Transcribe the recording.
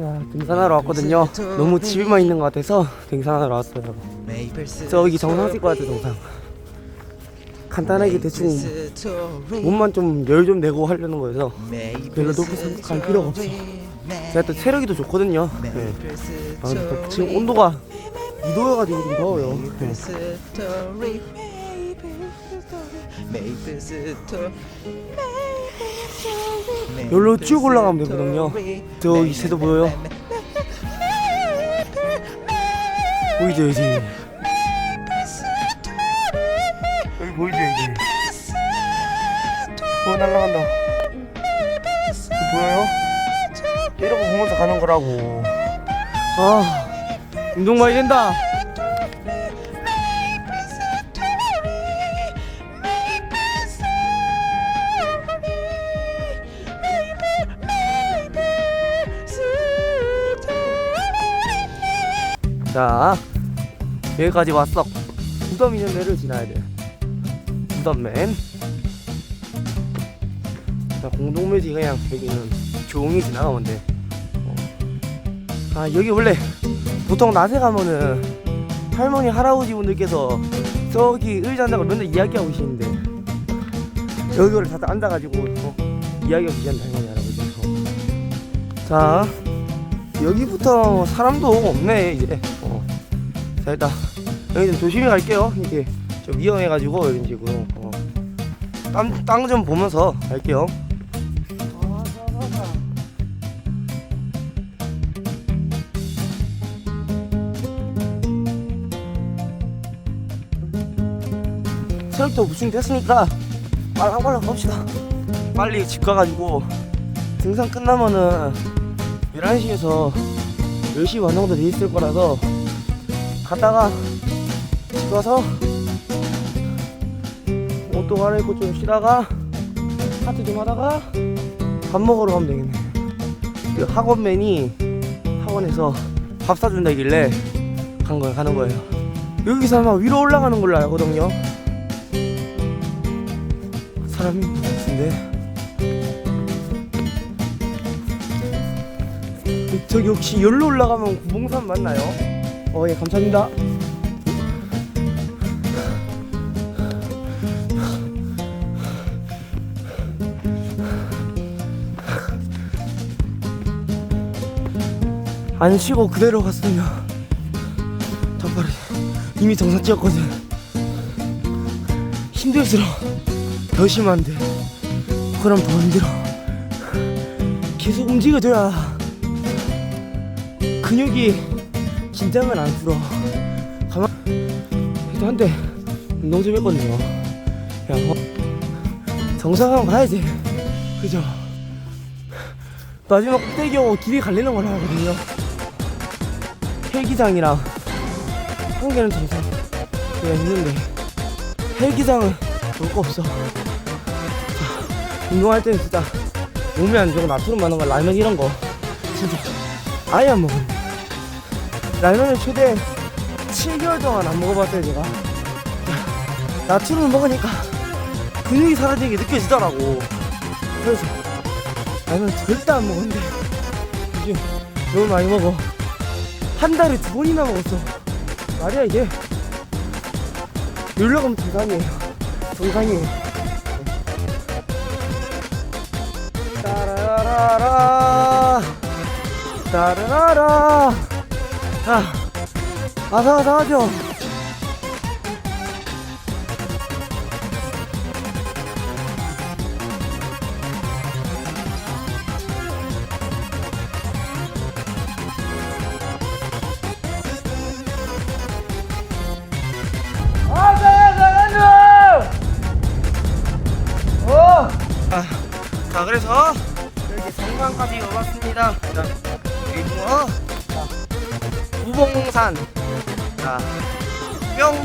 와, 등산하러 왔거든요. 너무 집에만 있는 것 같아서 등산하러 왔어요. 저기 정상 찍고 왔죠, 정상. 간단하게 대충 몸만 좀 열 좀 내고 하려는 거여서 별로 높이 생각할 필요가 없어. 제가 또 체력이 더 좋거든요. 네. 아, 지금 온도가 2도여가지고 좀 더워요. 네. 여기로 쭉 올라가면 되거든요. 저기 새도 보여요. 보이죠, 여기? 여기 보이죠, 여기? 어, 날라간다. 보여요? 이러고 보면서 가는 거라고. 아, 운동 많이 된다. 자, 여기까지 왔어. 무덤 있는 데를 지나야 돼. 무덤맨. 자, 공동묘지 그냥 여기는 조용히 지나가면 돼. 어. 아, 여기 원래 보통 낮에 가면은 할머니, 할아버지 분들께서 저기 의자 앉아서 맨날 이야기하고 계시는데 여기를 다들 앉아가지고 어, 이야기하고 계시는 할머니, 할아버지. 어. 자, 여기부터 사람도 없네 이제. 어. 자 일단 여기 좀 조심히 갈게요. 이게 좀 위험해가지고 이런 식으로 어. 땅좀 보면서 갈게요. 체력도 보충됐으니까? 빨랑빨랑 갑시다. 빨리 집 가가지고 등산 끝나면은 11시에서 10시 완 정도 돼 있을 거라서 갔다가 집 가서 옷도 갈아입고 좀 쉬다가 하트 좀 하다가 밥 먹으러 가면 되겠네. 그 학원맨이 학원에서 밥 사준다길래 간 거야 가는 거예요. 여기서 아마 위로 올라가는 걸로 알거든요. 사람이 것 같은데 저기 혹시 여기로 올라가면 구봉산 맞나요? 어, 예, 감사합니다. 안 쉬고 그대로 갔으면 닭발이 이미 정상 찍었거든. 힘들수록 더 심한데 그럼 더 힘들어. 계속 움직여줘야 근육이 긴장을 안 풀어. 가만. 그래도 한때 운동 좀 했거든요. 야, 어, 정상 한번 가야지. 그죠? 마지막 꼭대기 오고 길이 갈리는 걸 하거든요. 헬기장이랑 한 개는 정상. 내가 있는데 헬기장은 볼 거 없어. 자, 운동할 때는 진짜 몸이 안 좋고 나트륨 많은 거 라면 이런 거 진짜 아예 안 먹었네. 라면을 최대 7개월 동안 안 먹어봤어요 제가. 나트륨을 먹으니까 근육이 사라지는 게 느껴지더라고. 그래서 라면 절대 안 먹었는데 요즘 너무 많이 먹어. 한 달에 두 번이나 먹었어. 말이야 이게. 놀러 가면 정상이에요. 따라라라. 따라라라. 자, 아삭아삭하죠? 아삭아삭하죠? 어! 아, 자, 그래서 여기 성강까지 와봤습니다. 자, 뭐, 우봉산. 자, 뿅